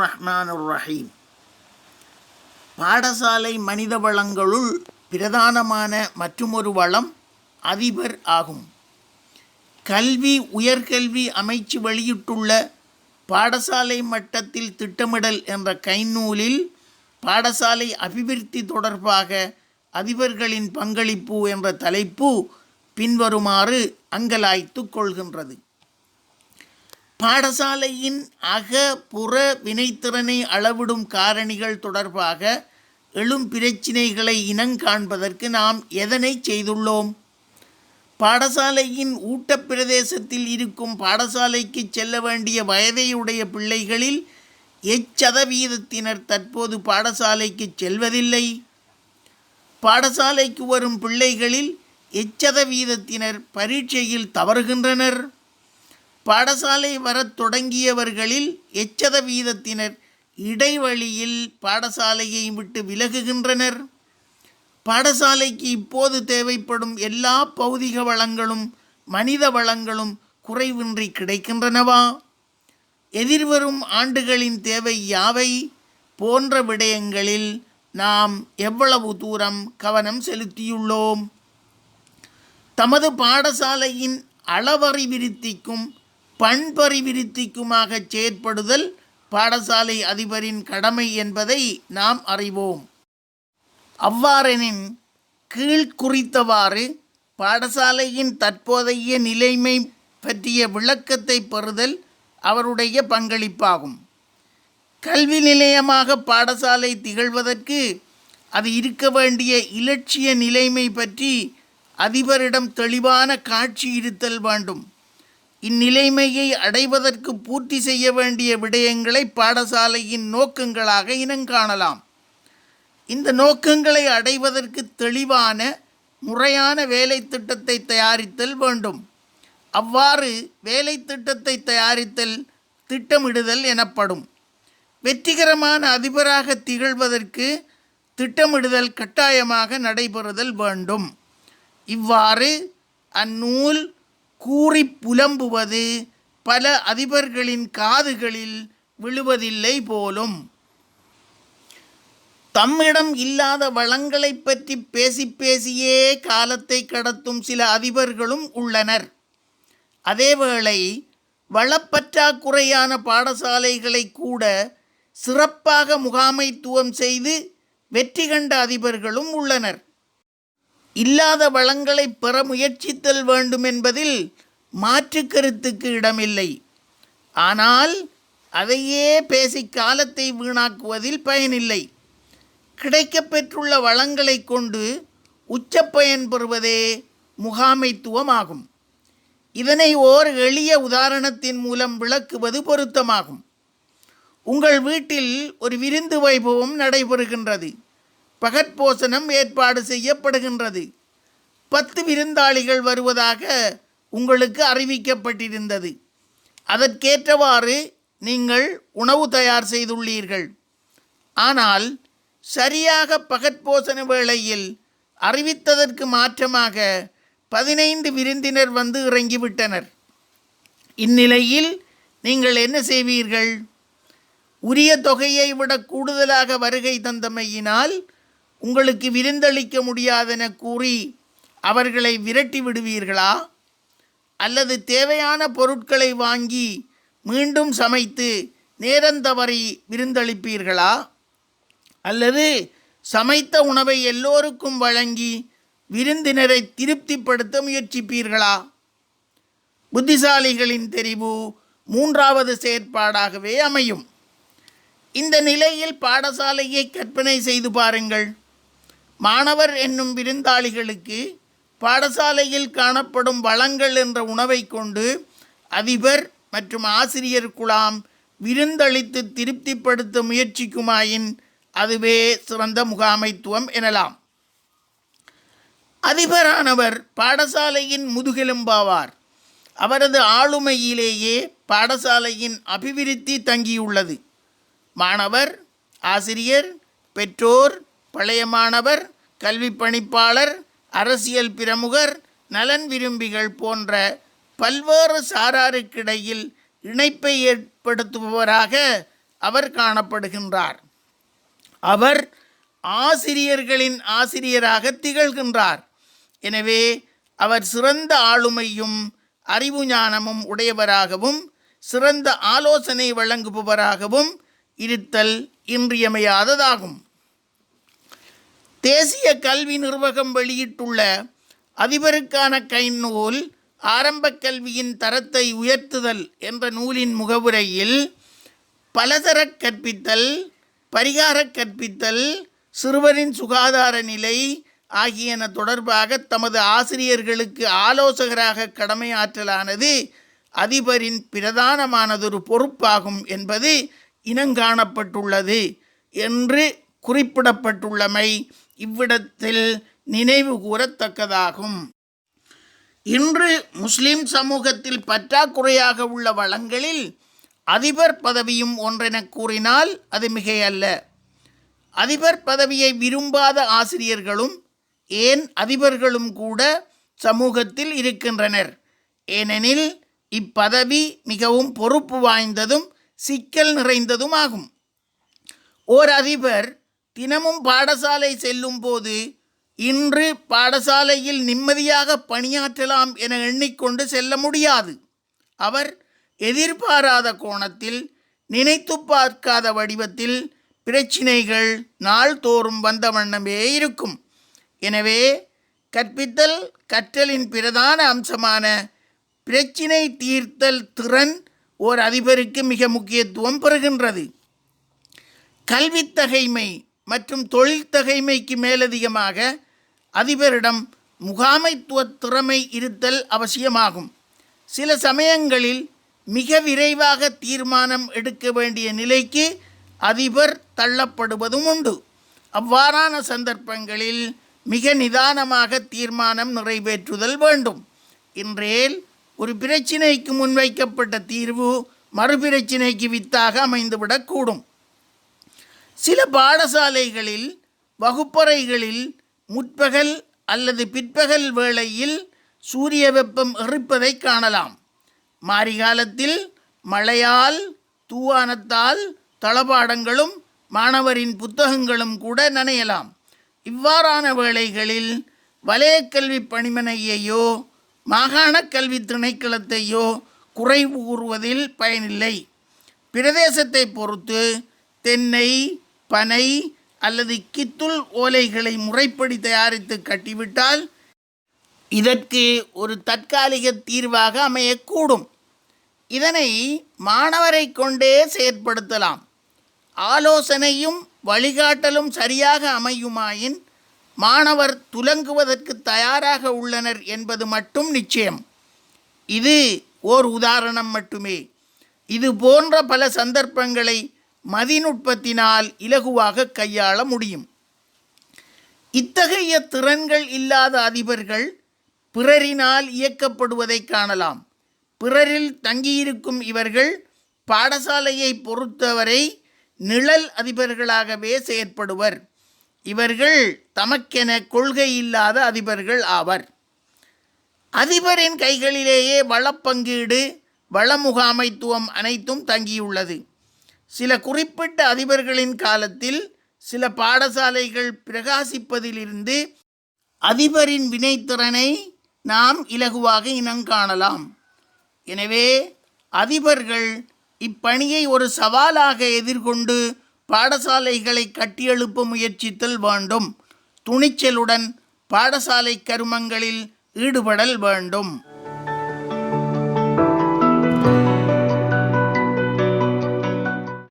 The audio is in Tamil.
ரஹ்மான் ரஹீம் பாடசாலை மனித வளங்களுள் பிரதானமான மற்றுமொரு வளம் அதிபர் ஆகும். கல்வி உயர்கல்வி அமைச்சு வெளியிட்டுள்ள பாடசாலை மட்டத்தில் திட்டமிடல் என்ற கைநூலில் பாடசாலை அபிவிருத்தி தொடர்பாக அதிபர்களின் பங்களிப்பு என்ற தலைப்பு பின்வருமாறு அங்கலாய்த்து கொள்கின்றது. பாடசாலையின் அக புற வினைத்திறனை அளவிடும் காரணிகள் தொடர்பாக எழும் பிரச்சினைகளை இனங்காண்பதற்கு நாம் எதனை செய்துள்ளோம்? பாடசாலையின் ஊட்டப் பிரதேசத்தில் இருக்கும் பாடசாலைக்கு செல்ல வேண்டிய வயதையுடைய பிள்ளைகளில் எச்சதவீதத்தினர் தற்போது பாடசாலைக்கு செல்வதில்லை. பாடசாலைக்கு வரும் பிள்ளைகளில் எச்சதவீதத்தினர் பரீட்சையில் தவறுகின்றனர். பாடசாலை வரத் தொடங்கியவர்களில் எச்சத வீதத்தினர் இடைவழியில் பாடசாலையை விட்டு விலகுகின்றனர். பாடசாலைக்கு இப்போது தேவைப்படும் எல்லா பௌதிக வளங்களும் மனித வளங்களும் குறைவின்றி கிடைக்கின்றனவா? எதிர்வரும் ஆண்டுகளின் தேவை யாவை? போன்ற விடயங்களில் நாம் எவ்வளவு தூரம் கவனம் செலுத்தியுள்ளோம்? தமது பாடசாலையின் பண்பறி விருத்திக்குமாக செயற்படுதல் பாடசாலை அதிபரின் கடமை என்பதை நாம் அறிவோம். அவ்வாறெனின் கீழ் குறித்தவாறு பாடசாலையின் தற்போதைய நிலைமை பற்றிய விளக்கத்தை பெறுதல் அவருடைய பங்களிப்பாகும். கல்வி நிலையமாக பாடசாலை திகழ்வதற்கு அது இருக்க வேண்டிய இலட்சிய நிலைமை பற்றி அதிபரிடம் தெளிவான காட்சி இருத்தல் வேண்டும். இந்நிலைமையை அடைவதற்கு பூர்த்தி செய்ய வேண்டிய விடயங்களை பாடசாலையின் நோக்கங்களாக இனங்காணலாம். இந்த நோக்கங்களை அடைவதற்கு தெளிவான முறையான வேலை திட்டத்தை தயாரித்தல் வேண்டும். அவ்வாறு வேலை திட்டத்தை தயாரித்தல் திட்டமிடுதல் எனப்படும். வெற்றிகரமான அதிபராக திகழ்வதற்கு திட்டமிடுதல் கட்டாயமாக நடைபெறுதல் வேண்டும். இவ்வாறு அந்நூல் கூறி புலம்புவது பல அதிபர்களின் காதுகளில் விழுவதில்லை போலும். தம்மிடம் இல்லாத வளங்களைப் பற்றி பேசி பேசியே காலத்தை கடத்தும் சில அதிபர்களும் உள்ளனர். அதேவேளை வளப்பற்றாக்குறையான பாடசாலைகளை கூட சிறப்பாக முகாமைத்துவம் செய்து வெற்றி கண்ட அதிபர்களும் உள்ளனர். இல்லாத வளங்களை பெற முயற்சித்தல் வேண்டும் என்பதில் மாற்று கருத்துக்கு இடமில்லை. ஆனால் அதையே பேசி காலத்தை வீணாக்குவதில் பயனில்லை. கிடைக்கப்பெற்றுள்ள வளங்களை கொண்டு உச்ச பயன் பெறுவதே முகாமைத்துவமாகும். இதனை ஓர் எளிய உதாரணத்தின் மூலம் விளக்குவது பொருத்தமாகும். உங்கள் வீட்டில் ஒரு விருந்து வைபவம் நடைபெறுகின்றது. பகற்போசனம் ஏற்பாடு செய்யப்படுகின்றது. பத்து விருந்தாளிகள் வருவதாக உங்களுக்கு அறிவிக்கப்பட்டிருந்தது. அதற்கேற்றவாறு நீங்கள் உணவு தயார் செய்துள்ளீர்கள். ஆனால் சரியாக பகற்போசன வேளையில் அறிவித்ததற்கு மாற்றமாக பதினைந்து விருந்தினர் வந்து இறங்கிவிட்டனர். இந்நிலையில் நீங்கள் என்ன செய்வீர்கள்? உரிய தொகையை விட கூடுதலாக வருகை தந்தமையினால் உங்களுக்கு விருந்தளிக்க முடியாதென கூறி அவர்களை விரட்டி விடுவீர்களா? அல்லது தேவையான பொருட்களை வாங்கி மீண்டும் சமைத்து நேரந்தவறி விருந்தளிப்பீர்களா? அல்லது சமைத்த உணவை எல்லோருக்கும் வழங்கி விருந்தினரை திருப்திப்படுத்த முயற்சிப்பீர்களா? புத்திசாலிகளின் தெரிவு மூன்றாவது செயற்பாடாகவே அமையும். இந்த நிலையில் பாடசாலையை கற்பனை செய்து பாருங்கள். மாணவர் என்னும் விருந்தாளிகளுக்கு பாடசாலையில் காணப்படும் வளங்கள் என்ற உணவை கொண்டு அதிபர் மற்றும் ஆசிரியர் குழாம் விருந்தளித்து திருப்திப்படுத்த முயற்சிக்குமாயின் அதுவே சிறந்த முகாமைத்துவம் எனலாம். அதிபரானவர் பாடசாலையின் முதுகெலும்பாவார். அவரது ஆளுமையிலேயே பாடசாலையின் அபிவிருத்தி தங்கியுள்ளது. மாணவர் ஆசிரியர் பெற்றோர் பழைய மாணவர் கல்வி பணிப்பாளர் அரசியல் பிரமுகர் நலன் விரும்பிகள் போன்ற பல்வேறு சாராருக்கிடையில் இணைப்பை ஏற்படுத்துபவராக அவர் காணப்படுகின்றார். அவர் ஆசிரியர்களின் ஆசிரியராக திகழ்கின்றார். எனவே அவர் சிறந்த ஆளுமையும் அறிவு ஞானமும் உடையவராகவும் சிறந்த ஆலோசனை வழங்குபவராகவும் இருத்தல் இன்றியமையாததாகும். தேசிய கல்வி நிர்வாகம் வெளியிட்டுள்ள அதிபருக்கான கைநூல் ஆரம்ப கல்வியின் தரத்தை உயர்த்துதல் என்ற நூலின் முகவுரையில் பலதரக் கற்பித்தல் பரிகாரக் கற்பித்தல் சிறுவரின் சுகாதார நிலை ஆகியன தொடர்பாக தமது ஆசிரியர்களுக்கு ஆலோசகராக கடமையாற்றலானது அதிபரின் பிரதானமானதொரு பொறுப்பாகும் என்பது இனங்காணப்பட்டுள்ளது என்று குறிப்பிடப்பட்டுள்ளமை. இவ்விடத்தில் நினைவு கூறத்தக்கதாகும். இன்று முஸ்லிம் சமூகத்தில் பற்றாக்குறையாக உள்ள வளங்களில் அதிபர் பதவியும் ஒன்றென கூறினால் அது மிகையல்ல. அதிபர் பதவியை விரும்பாத ஆசிரியர்களும் ஏன் அதிபர்களும் கூட சமூகத்தில் இருக்கின்றனர். ஏனெனில் இப்பதவி மிகவும் பொறுப்பு வாய்ந்ததும் சிக்கல் நிறைந்ததும் ஆகும் ஓர் அதிபர் தினமும் பாடசாலை செல்லும் போது இன்று பாடசாலையில் நிம்மதியாக பணியாற்றலாம் என எண்ணிக்கொண்டு செல்ல முடியாது. அவர் எதிர்பாராத கோணத்தில் நினைத்து பார்க்காத வடிவத்தில் பிரச்சினைகள் நாள்தோறும் வந்த வண்ணமே இருக்கும். எனவே கற்பித்தல் கற்றலின் பிரதான அம்சமான பிரச்சினை தீர்த்தல் திறன் ஓர் அதிபருக்கு மிக முக்கியத்துவம் பெறுகின்றது. கல்வித்தகைமை மற்றும் தொழில் தகைமைக்கு மேலதிகமாக அதிபரிடம் முகாமைத்துவ திறமை இருத்தல் அவசியமாகும். சில சமயங்களில் மிக விரைவாக தீர்மானம் எடுக்க வேண்டிய நிலைக்கு அதிபர் தள்ளப்படுவதும் உண்டு. அவ்வாறான சந்தர்ப்பங்களில் மிக நிதானமாக தீர்மானம் நிறைவேற்றுதல் வேண்டும். இன்றேல் ஒரு பிரச்சினைக்கு முன்வைக்கப்பட்ட தீர்வு மறுபிரச்சினைக்கு வித்தாக அமைந்துவிடக்கூடும். சில பாடசாலைகளில் வகுப்பறைகளில் முற்பகல் அல்லது பிற்பகல் வேளையில் சூரிய வெப்பம் எரிப்பதை காணலாம். மாரிகாலத்தில் மழையால் தூவானத்தால் தளபாடங்களும் மாணவரின் புத்தகங்களும் கூட நனையலாம். இவ்வாறான வேளைகளில் வலயக்கல்வி பணிமனையையோ மாகாண கல்வி திணைக்களத்தையோ குறைவு கூறுவதில் பயனில்லை. பிரதேசத்தை பொறுத்து தென்னை பனை அல்லது கித்துள் ஓலைகளை முறைப்படி தயாரித்து கட்டிவிட்டால் இதற்கு ஒரு தற்காலிக தீர்வாக அமையக்கூடும். இதனை மாணவரை கொண்டே செயற்படுத்தலாம். ஆலோசனையும் வழிகாட்டலும் சரியாக அமையுமாயின் மாணவர் துலங்குவதற்கு தயாராக உள்ளனர் என்பது மட்டும் நிச்சயம். இது ஓர் உதாரணம் மட்டுமே. இது போன்ற பல சந்தர்ப்பங்களை மதிநுட்பத்தினால் இலகுவாக கையாள முடியும். இத்தகைய திறன்கள் இல்லாத அதிபர்கள் பிறரினால் இயக்கப்படுவதை காணலாம். பிறரில் தங்கியிருக்கும் இவர்கள் பாடசாலையை பொறுத்தவரை நிழல் அதிபர்களாகவே செயற்படுவர். இவர்கள் தமக்கென கொள்கை இல்லாத அதிபர்கள் ஆவர். அதிபரின் கைகளிலேயே வளப்பங்கீடு வள முகாமைத்துவம் அனைத்தும் தங்கியுள்ளது. சில குறிப்பிட்ட அதிபர்களின் காலத்தில் சில பாடசாலைகள் பிரகாசிப்பதிலிருந்து அதிபரின் வினைத்திறனை நாம் இலகுவாக இனங்காணலாம் எனவே அதிபர்கள் இப்பணியை ஒரு சவாலாக எதிர்கொண்டு பாடசாலைகளை கட்டியெழுப்ப முயற்சித்தல் வேண்டும். துணிச்சலுடன் பாடசாலை கருமங்களில் ஈடுபடல் வேண்டும்.